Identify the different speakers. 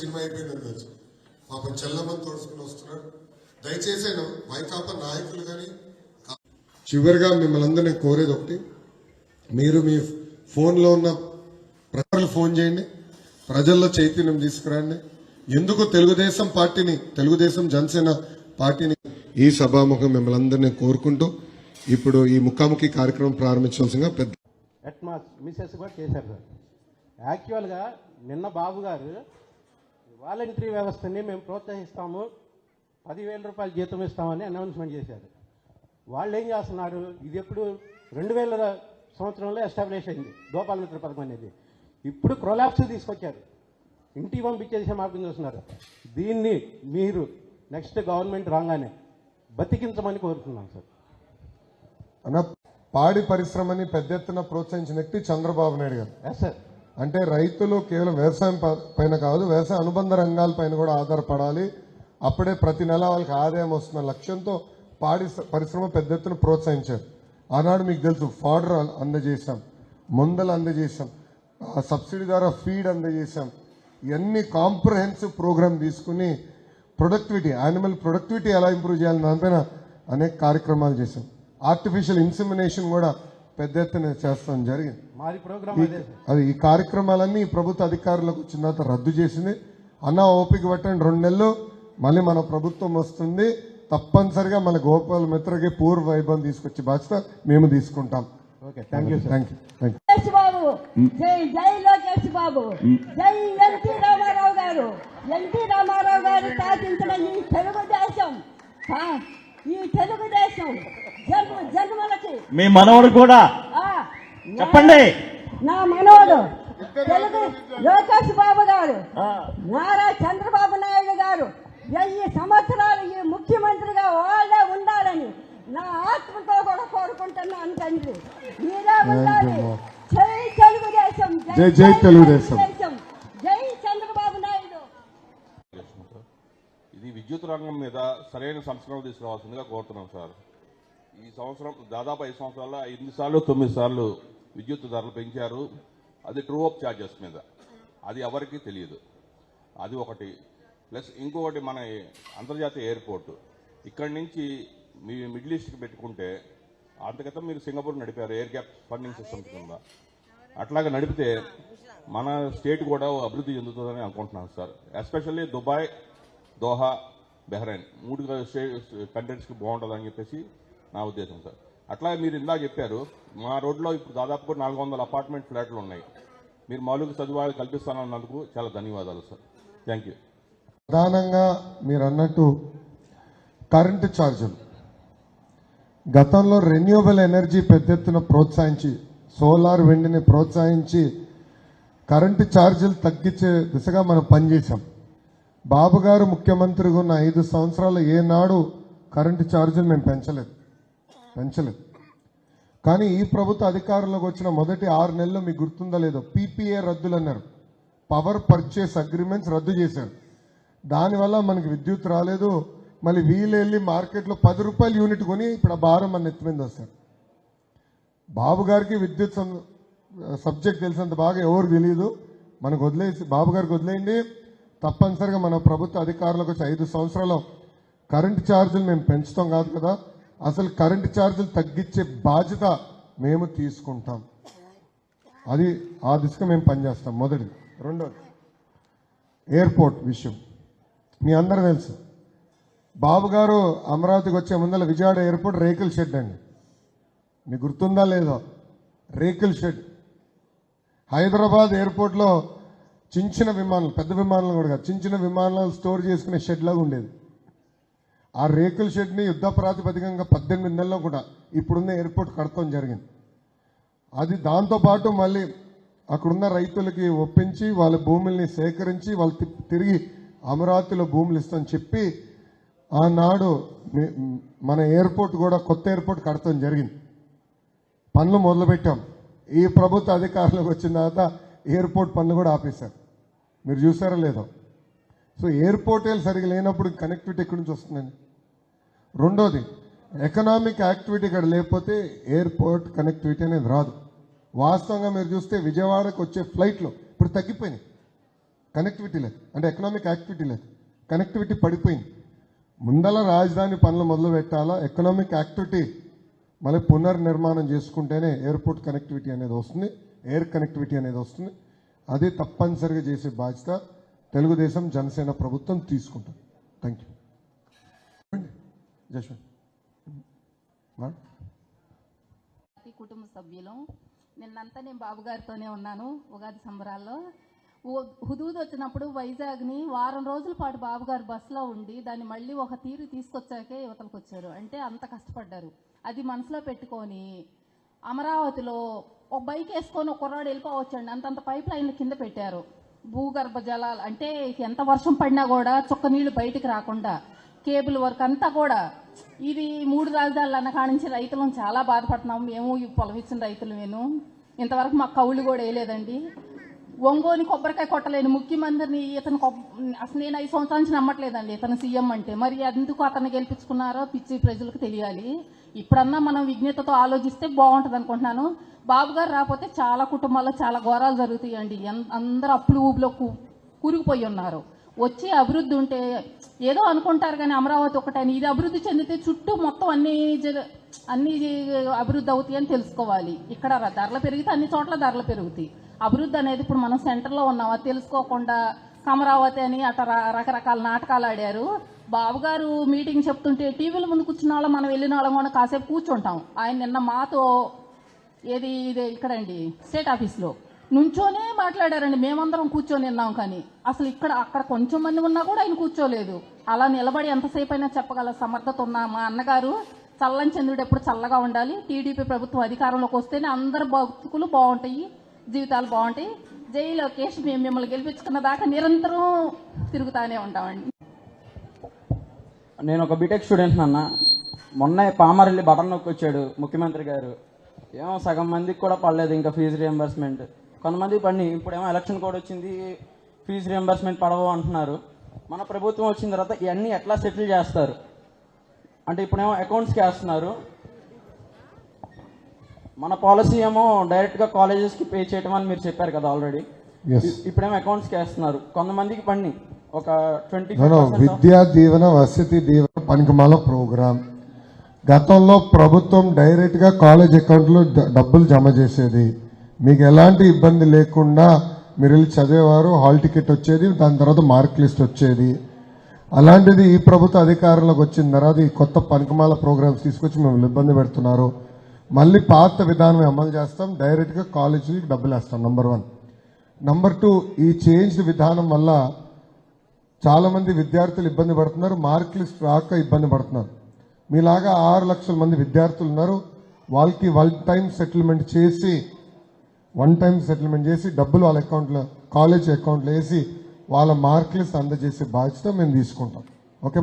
Speaker 1: Cinema అయిపోయిందని తెలుసు. పాపం చెల్లమ్మని తోడుచుకుని వస్తున్నాడు. దయచేసి వైకాపా నాయకులు కానీ చివరిగా మిమ్మల్ని అందరినీ కోరేది ఒకటి మీరు మీ ఫోన్లో ఉన్న ప్రజలు ఫోన్ చేయండి ప్రజల్లో చైతన్యం తీసుకురండి. ఎందుకు తెలుగుదేశం పార్టీని తెలుగుదేశం జనసేన పార్టీని ఈ సభాముఖం మిమ్మల్ని అందరినీ కోరుకుంటూ ఇప్పుడు ఈ ముఖాముఖి కార్యక్రమం ప్రారంభించవలసిందిగా పెద్ద
Speaker 2: అట్మాస్ మిసెస్ కూడా చేశారు. సార్ యాక్చువల్గా నిన్న బాబు గారు వాలంటరీ వ్యవస్థని మేము ప్రోత్సహిస్తాము. పదివేల రూపాయలు జీతం ఇస్తామని అనౌన్స్మెంట్ చేశారు. వాళ్ళు ఏం చేస్తున్నారు? ఇది ఎప్పుడు రెండు వేల సంవత్సరంలో ఎస్టాబ్లిష్ అయింది. గోపాల మిత్ర పథకం అనేది. ఇప్పుడు క్రొలాప్స్ తీసుకొచ్చారు. ఇంటికి పంపించేసే మార్గం చూస్తున్నారు. దీన్ని మీరు నెక్స్ట్ గవర్నమెంట్ రాగానే బతికించమని కోరుతున్నాం సార్.
Speaker 1: అన్న పాడి పరిశ్రమని పెద్ద ఎత్తున ప్రోత్సహించిన వ్యక్తి చంద్రబాబు నాయుడు గారు.
Speaker 2: ఎస్ సార్
Speaker 1: అంటే రైతులు కేవలం వ్యవసాయం ప- పైన కాదు వ్యవసాయ అనుబంధ రంగాల పైన కూడా ఆధారపడాలి. అప్పుడే ప్రతి నెల వాళ్ళకి ఆదాయం వస్తున్న లక్ష్యంతో పాడి పరిశ్రమ పెద్ద ఎత్తున ప్రోత్సహించారు. ఆనాడు మీకు తెలుసు ఫాడర్ అందజేశాం మందులు అందజేశాం సబ్సిడీ ద్వారా ఫీడ్ అందజేశాం. ఇవన్నీ కాంప్రహెన్సివ్ ప్రోగ్రామ్ తీసుకుని ప్రొడక్టివిటీ యానిమల్ ప్రొడక్టివిటీ ఎలా ఇంప్రూవ్ చేయాలని దానిపైన అనేక కార్యక్రమాలు చేశాం. ఆర్టిఫిషియల్ ఇన్సిమినేషన్ కూడా పెద్ద ఎత్తున చేస్తాం జరిగింది.
Speaker 2: అదే
Speaker 1: ఈ కార్యక్రమాలన్నీ ఈ ప్రభుత్వ అధికారులకు వచ్చిన తర్వాత రద్దు చేసింది. అన్న ఓపిక పట్టండి రెండు నెలలు మళ్ళీ మన ప్రభుత్వం వస్తుంది. తప్పనిసరిగా మన గోపాల మిత్రకి పూర్వ వైభవం తీసుకొచ్చే బాధ్యత మేము తీసుకుంటాం.
Speaker 2: Okay thank you sir
Speaker 1: thank you thank you
Speaker 3: Lokesh Babu జై జై లోకేష్ బాబు. జై ఎన్టీ రామారావు గారు. ఎన్టీ రామారావు గారు సాధించిన ఈ తెలుగుదేశం ఆ, ఈ తెలుగుదేశం జన్మ జన్మలకి
Speaker 4: మీ మనవడు కూడా చెప్పండి.
Speaker 3: నా మనోడు తెలుగు లోకేష్ బాబు గారు
Speaker 4: ఆ,
Speaker 3: నారా చంద్రబాబు నాయుడు గారు వెయ్యి సంవత్సరాలు ఈ ముఖ్యమంత్రిగా వాళ్ళే ఉండాలని నా ఆత్మతో కూడా కోరుకుంటున్నాను తండ్రి. మీరే ఉండాలి. జై తెలుగుదేశం
Speaker 1: జై జై తెలుగుదేశం.
Speaker 3: జై చంద్రబాబు నాయుడు.
Speaker 5: ఇది విద్యుత్ రంగం మీద సరైన సంస్కరణలు తీసుకురావాల్సిందిగా కోరుతున్నాం సార్. ఈ సంవత్సరం దాదాపు ఐదు సంవత్సరాల్లో ఎనిమిది సార్లు తొమ్మిది సార్లు విద్యుత్ ధరలు పెంచారు. అది ట్రూ అప్ ఛార్జెస్ మీద. అది ఎవరికీ తెలియదు. అది ఒకటి. ప్లస్ ఇంకొకటి మన అంతర్జాతీయ ఎయిర్పోర్ట్. ఇక్కడి నుంచి మీ మిడిల్ ఈస్ట్కి పెట్టుకుంటే అంతగతం మీరు సింగపూర్ నడిపారు ఎయిర్ గ్యాప్ ఫండింగ్ సిస్టమ్ కింద. అట్లాగా నడిపితే మన స్టేట్ కూడా అభివృద్ధి చెందుతుందని అనుకుంటున్నాను sir. Especially Dubai Doha Bahrain. మూడు కంట్రీస్కి బాగుంటుందని చెప్పేసి నా ఉద్దేశం సార్. అట్లా మీరు ఇందా చెప్పారు మా రోడ్లో ఇప్పుడు దాదాపు నాలుగు వందల అపార్ట్మెంట్ ఫ్లాట్లు ఉన్నాయి. మీరు మౌలిక సదుపాయాలు కల్పిస్తానన్నందుకు చాలా ధన్యవాదాలు సార్. థ్యాంక్ యూ
Speaker 1: ప్రధానంగా మీరు అన్నట్టు కరెంటు ఛార్జులు గతంలో రెన్యూవబుల్ ఎనర్జీ పెద్ద ఎత్తున ప్రోత్సహించి సోలార్ వెండిని ప్రోత్సహించి కరెంటు ఛార్జీలు తగ్గించే దిశగా మనం పనిచేసాం బాబు గారు ముఖ్యమంత్రిగా ఉన్న ఐదు సంవత్సరాలు ఏనాడు కరెంటు ఛార్జీలు మేము పెంచలేదు. పెంచలేదు. కానీ ఈ ప్రభుత్వ అధికారంలోకి వచ్చిన మొదటి ఆరు నెలలు మీకు గుర్తుందా లేదో పీపీఏ రద్దులు అన్నారు. పవర్ పర్చేస్ అగ్రిమెంట్స్ రద్దు చేశారు. దానివల్ల మనకి విద్యుత్ రాలేదు. మళ్ళీ వీళ్ళు వెళ్ళి మార్కెట్లో పది రూపాయలు యూనిట్ కొని ఇప్పుడు ఆ భారం మన ఎత్తి మీద వస్తారు బాబు గారికి విద్యుత్ సబ్జెక్ట్ తెలిసినంత బాగా ఎవరు తెలియదు. మనకు వదిలేసి బాబు గారికి వదిలేయండి. తప్పనిసరిగా మన ప్రభుత్వ అధికారులకు వచ్చి ఐదు సంవత్సరాలు కరెంటు ఛార్జీలు మేము పెంచుతాం కాదు కదా. అసలు కరెంటు ఛార్జీలు తగ్గించే బాధ్యత మేము తీసుకుంటాం. అది ఆ దిశగా మేము పనిచేస్తాం. మొదటిది రెండోది ఎయిర్పోర్ట్ విషయం. మీ అందరూ తెలుసు బాబు గారు అమరావతికి వచ్చే ముందర విజయవాడ ఎయిర్పోర్ట్ రేకుల షెడ్ అండి. మీకు గుర్తుందా లేదో? రేకుల షెడ్. హైదరాబాద్ ఎయిర్పోర్ట్లో చిన్న చిన్న విమానాలు పెద్ద విమానాలు కూడా కాదు చిన్న చిన్న విమానాలు స్టోర్ చేసుకునే షెడ్ లాగా ఉండేది. ఆ రేకుల షెడ్ని యుద్ధ ప్రాతిపదికంగా పద్దెనిమిది నెలల్లో కూడా ఇప్పుడున్న ఎయిర్పోర్ట్ కడతాం జరిగింది. అది దాంతోపాటు మళ్ళీ అక్కడున్న రైతులకి ఒప్పించి వాళ్ళ భూముల్ని సేకరించి వాళ్ళు తిరిగి అమరావతిలో భూములు ఇస్తామని చెప్పి ఆనాడు మన ఎయిర్పోర్ట్ కూడా కొత్త ఎయిర్పోర్ట్ కడతాం జరిగింది. పనులు మొదలుపెట్టాం. ఈ ప్రభుత్వ అధికారంలోకి వచ్చిన తర్వాత ఎయిర్పోర్ట్ పనులు కూడా ఆపేశారు. మీరు చూసారో లేదో? సో ఎయిర్పోర్టే సరిగా లేనప్పుడు కనెక్టివిటీ ఎక్కడి నుంచి వస్తుందండి? రెండోది ఎకనామిక్ యాక్టివిటీ ఇక్కడ లేకపోతే ఎయిర్పోర్ట్ కనెక్టివిటీ అనేది రాదు. వాస్తవంగా మీరు చూస్తే విజయవాడకు వచ్చే ఫ్లైట్లు ఇప్పుడు తగ్గిపోయినాయి. కనెక్టివిటీ లేదు. అంటే ఎకనామిక్ యాక్టివిటీ లేదు. కనెక్టివిటీ పడిపోయింది. ముందల రాజధాని పనులు మొదలు పెట్టాలా? ఎకనామిక్ యాక్టివిటీ మళ్ళీ పునర్నిర్మాణం చేసుకుంటేనే ఎయిర్పోర్ట్ కనెక్టివిటీ అనేది వస్తుంది. ఎయిర్ కనెక్టివిటీ అనేది వస్తుంది. అది తప్పనిసరిగా చేసే బాధ్యత. తెలుగుదేశం జనసేన ప్రభుత్వం తీసుకుంటుంది. థ్యాంక్ యూ జశ్వంత్
Speaker 6: ప్రతి కుటుంబ సభ్యులు నిన్నంతా నేను బాబు గారితోనే ఉన్నాను ఉగాది సంబరాల్లో. హుదూద్ వచ్చినప్పుడు వైజాగ్ని వారం రోజుల పాటు బాబుగారు బస్సులో ఉండి దాన్ని మళ్ళీ ఒక తీరు తీసుకొచ్చాకే యువతలకు వచ్చారు. అంటే అంత కష్టపడ్డారు. అది మనసులో పెట్టుకొని అమరావతిలో ఒక బైక్ వేసుకొని ఒక కుర్రాడు వెళ్ళిపోవచ్చండి. అంతంత పైప్ లైన్లు కింద పెట్టారు. భూగర్భ జలాలు అంటే ఎంత వర్షం పడినా కూడా చుక్క నీళ్ళు బయటికి రాకుండా కేబుల్ వర్క్ అంతా కూడా ఇది మూడు రాజధానులు అన్న కాడ నుంచి రైతులను చాలా బాధపడుతున్నాం. మేము ఈ పొలం ఇచ్చిన రైతులు నేను ఇంతవరకు మాకు కౌలు కూడా వేయలేదండి. ఒంగోని కొబ్బరికాయ కొట్టలేని ముఖ్యమంత్రిని ఇతను అసలు నేను ఐదు సంవత్సరాల నుంచి నమ్మట్లేదండి. ఇతను సీఎం అంటే. మరి ఎందుకు అతను గెలిపించుకున్నారో పిచ్చి ప్రజలకు తెలియాలి. ఇప్పుడన్నా మనం విజ్ఞతతో ఆలోచిస్తే బాగుంటుంది అనుకుంటున్నాను. బాబు గారు రాకపోతే చాలా కుటుంబాల్లో చాలా ఘోరాలు జరుగుతాయండి. అందరూ అప్పులు ఊబిలో కూరుకుపోయి ఉన్నారు. వచ్చి అభివృద్ధి ఉంటే ఏదో అనుకుంటారు కానీ అమరావతి ఒకటని. ఇది అభివృద్ధి చెందితే చుట్టూ మొత్తం అన్ని అన్ని అభివృద్ధి అవుతాయి అని తెలుసుకోవాలి. ఇక్కడ ధరలు పెరిగితే అన్ని చోట్ల ధరలు పెరుగుతాయి. అభివృద్ధి అనేది ఇప్పుడు మనం సెంటర్లో ఉన్నామా తెలుసుకోకుండా అమరావతి అని అట్లా రకరకాల నాటకాలు ఆడారు. బాబుగారు మీటింగ్ చెప్తుంటే టీవీల ముందు కూర్చున్న వాళ్ళం మనం వెళ్ళిన వాళ్ళం కూడా కాసేపు కూర్చుంటాం. ఆయన నిన్న మాతో ఏది ఇది ఇక్కడండి స్టేట్ ఆఫీస్లో నుంచోనే మాట్లాడారండి. మేమందరం కూర్చొని విన్నాం కానీ అసలు ఇక్కడ అక్కడ కొంచెం మంది ఉన్నా కూడా ఆయన కూర్చోలేదు. అలా నిలబడి ఎంతసేపు అయినా చెప్పగల సమర్థత ఉన్న మా అన్నగారు చల్లని చంద్రుడు ఎప్పుడు చల్లగా ఉండాలి. టీడీపీ ప్రభుత్వం అధికారంలోకి వస్తేనే అందరు బతుకులు బాగుంటాయి జీవితాలు బాగుంటాయి. జై లోకేష్ మేము మిమ్మల్ని గెలిపించుకున్న దాకా నిరంతరం తిరుగుతానే ఉంటామండి.
Speaker 7: నేను ఒక బీటెక్ స్టూడెంట్ అన్న. మొన్న పామరెల్లి బటన్ నొక్కి వచ్చాడు ముఖ్యమంత్రి గారు. ఏమో సగం మందికి కూడా పడలేదు ఇంకా ఫీజు రియంబర్స్మెంట్ కొంతమంది పడి ఇప్పుడేమో ఎలక్షన్ కూడా వచ్చింది ఫీజు రియంబర్స్మెంట్ పడవు అంటున్నారు. మన ప్రభుత్వం వచ్చిన తర్వాత ఇవన్నీ ఎట్లా సెటిల్ చేస్తారు? అంటే ఇప్పుడేమో అకౌంట్స్కి వేస్తున్నారు. మన పాలసీ ఏమో డైరెక్ట్గా కాలేజెస్కి పే చేయటం అని మీరు చెప్పారు కదా ఆల్రెడీ ఇప్పుడేమో అకౌంట్స్కి వేస్తున్నారు. కొంతమందికి పని ఒక ట్వంటీ
Speaker 1: విద్యా దీవెన వసతి దీవెన పనికిమాల ప్రోగ్రామ్ గతంలో ప్రభుత్వం డైరెక్ట్గా కాలేజ్ అకౌంట్లో డబ్బులు జమ చేసేది. మీకు ఎలాంటి ఇబ్బంది లేకుండా మీరు వెళ్ళి చదివేవారు హాల్ టికెట్ వచ్చేది దాని తర్వాత మార్క్ లిస్ట్ వచ్చేది. అలాంటిది ఈ ప్రభుత్వ అధికారంలోకి వచ్చిన తర్వాత ఈ కొత్త పనికిమాల ప్రోగ్రామ్స్ తీసుకొచ్చి మిమ్మల్ని ఇబ్బంది పెడుతున్నారు. మళ్ళీ పాత విధానం అమలు చేస్తాం. డైరెక్ట్గా కాలేజీకి డబ్బులు వేస్తాం నంబర్ వన్ నంబర్ టూ ఈ చేంజ్ విధానం వల్ల చాలామంది విద్యార్థులు ఇబ్బంది పడుతున్నారు. మార్క్ లిస్ట్ రాక ఇబ్బంది పడుతున్నారు. మీలాగా ఆరు లక్షల మంది విద్యార్థులు ఉన్నారు. వాళ్ళకి వన్ టైం సెటిల్మెంట్ చేసి వన్ టైం సెటిల్మెంట్ చేసి డబ్బులు వాళ్ళ అకౌంట్లో కాలేజ్ అకౌంట్లో వేసి వాళ్ళ మార్క్ లిస్ట్ అందజేసే బాధ్యత మేము తీసుకుంటాం.